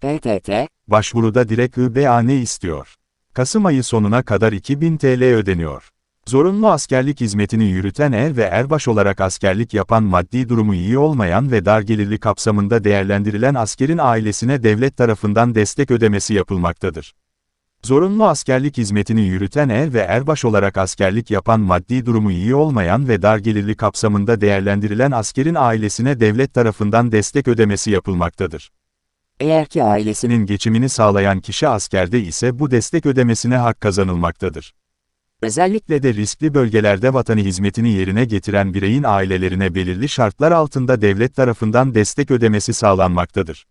PTT, Başvuruda direkt ÜBAN istiyor. Kasım ayı sonuna kadar 2000 TL ödeniyor. Zorunlu askerlik hizmetini yürüten er ve erbaş olarak askerlik yapan maddi durumu iyi olmayan ve dar gelirli kapsamında değerlendirilen askerin ailesine devlet tarafından destek ödemesi yapılmaktadır. Zorunlu askerlik hizmetini yürüten er ve erbaş olarak askerlik yapan maddi durumu iyi olmayan ve dar gelirli kapsamında değerlendirilen askerin ailesine devlet tarafından destek ödemesi yapılmaktadır. Eğer ki ailesinin geçimini sağlayan kişi askerde ise bu destek ödemesine hak kazanılmaktadır. Özellikle de riskli bölgelerde vatanı hizmetini yerine getiren bireyin ailelerine belirli şartlar altında devlet tarafından destek ödemesi sağlanmaktadır.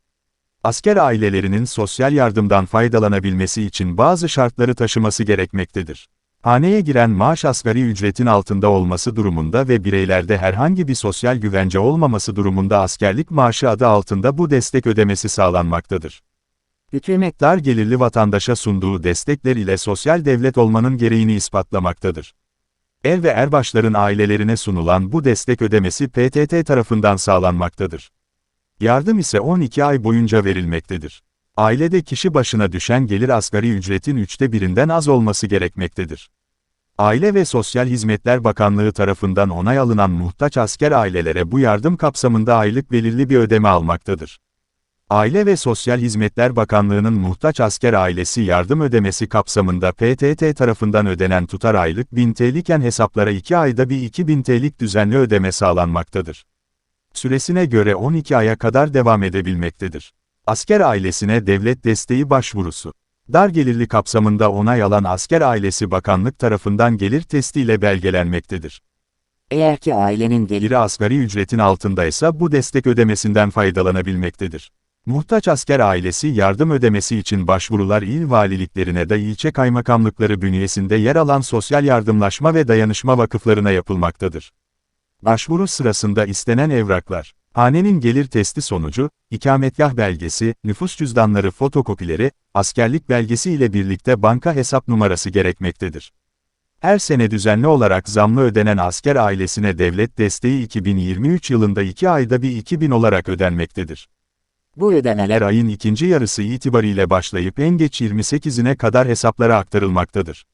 Asker ailelerinin sosyal yardımdan faydalanabilmesi için bazı şartları taşıması gerekmektedir. Haneye giren maaş asgari ücretin altında olması durumunda ve bireylerde herhangi bir sosyal güvence olmaması durumunda askerlik maaşı adı altında bu destek ödemesi sağlanmaktadır. Hükümet dar gelirli vatandaşa sunduğu destekler ile sosyal devlet olmanın gereğini ispatlamaktadır. Er ve erbaşların ailelerine sunulan bu destek ödemesi PTT tarafından sağlanmaktadır. Yardım ise 12 ay boyunca verilmektedir. Ailede kişi başına düşen gelir asgari ücretin üçte birinden az olması gerekmektedir. Aile ve Sosyal Hizmetler Bakanlığı tarafından onay alınan muhtaç asker ailelere bu yardım kapsamında aylık belirli bir ödeme almaktadır. Aile ve Sosyal Hizmetler Bakanlığı'nın muhtaç asker ailesi yardım ödemesi kapsamında PTT tarafından ödenen tutar aylık 1000 TL iken hesaplara 2 ayda bir 2000 TL'lik düzenli ödeme sağlanmaktadır. Süresine göre 12 aya kadar devam edebilmektedir. Asker ailesine devlet desteği başvurusu. Dar gelirli kapsamında onay alan asker ailesi bakanlık tarafından gelir testiyle belgelenmektedir. eğer ki ailenin geliri asgari ücretin altındaysa bu destek ödemesinden faydalanabilmektedir. Muhtaç asker ailesi yardım ödemesi için başvurular il valiliklerine de ilçe kaymakamlıkları bünyesinde yer alan sosyal yardımlaşma ve dayanışma vakıflarına yapılmaktadır. Başvuru sırasında istenen evraklar, hanenin gelir testi sonucu, ikametgah belgesi, nüfus cüzdanları fotokopileri, askerlik belgesi ile birlikte banka hesap numarası gerekmektedir. Her sene düzenli olarak zamlı ödenen asker ailesine devlet desteği 2023 yılında 2 ayda bir 2000 olarak ödenmektedir. bu ödemeler ayın ikinci yarısı itibariyle başlayıp en geç 28'ine kadar hesaplara aktarılmaktadır.